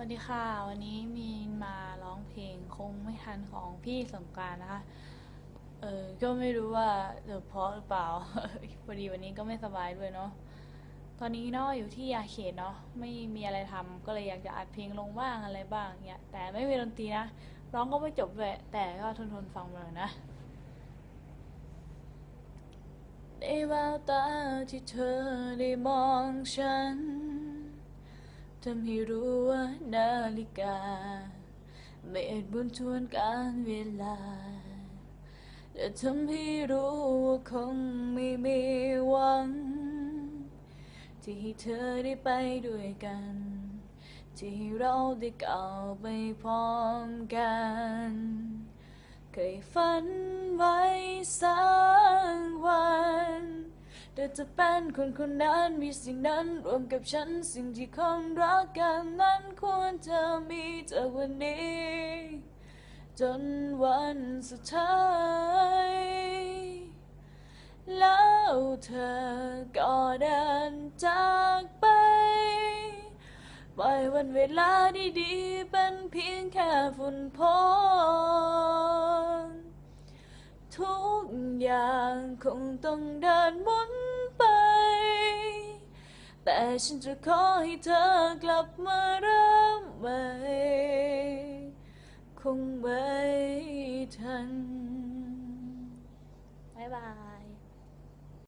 วัสดีค่ะ วันนี้มีนมาร้องเพลงคงไม่ทันของพี่สงการนะคะ เออก็ไม่รู้ว่าจะเพราะหรือเปล่าพอดีวันนี้ก็ไม่สบายด้วยเนาะตอนนี้เนาะอยู่ที่ยาเขตเนาะไม่มีอะไรทำก็เลยอยากจะอัดเพลงลงบ้างอะไรบ้างเนี่ยแต่ไม่มีดนตรีนะร้องก็ไม่จบด้วยแต่ก็ทนทนๆฟังมาเลยนะในแววตาที่เธอได้มองฉัน ทำให้รู้ว่านาฬิกา ไม่อาจบุนทวนการเวลาและทำให้รู้ว่าคงไม่มีหวัง ที่ให้เธอได้ไปด้วยกัน ที่ให้เราได้ก้าวไปพร้อมกัน เคยฝันไว้สัก อจะเป็นคนคนนั้นมีสิ่งนั้นรวมกับฉันสิ่งที่คงรักกันนั้นควรจะมีจากวันนี้ จนวันสุดท้าย แล้วเธอก็เดินจากไปปล่อยวันเวลาดีๆเป็นเพียงแค่ฝุ่นพงทุกอย่างคงต้องเดินหมุน แต่ฉันจะขอให้เธอกลับมาเริ่มใหม่คงไม่ทัน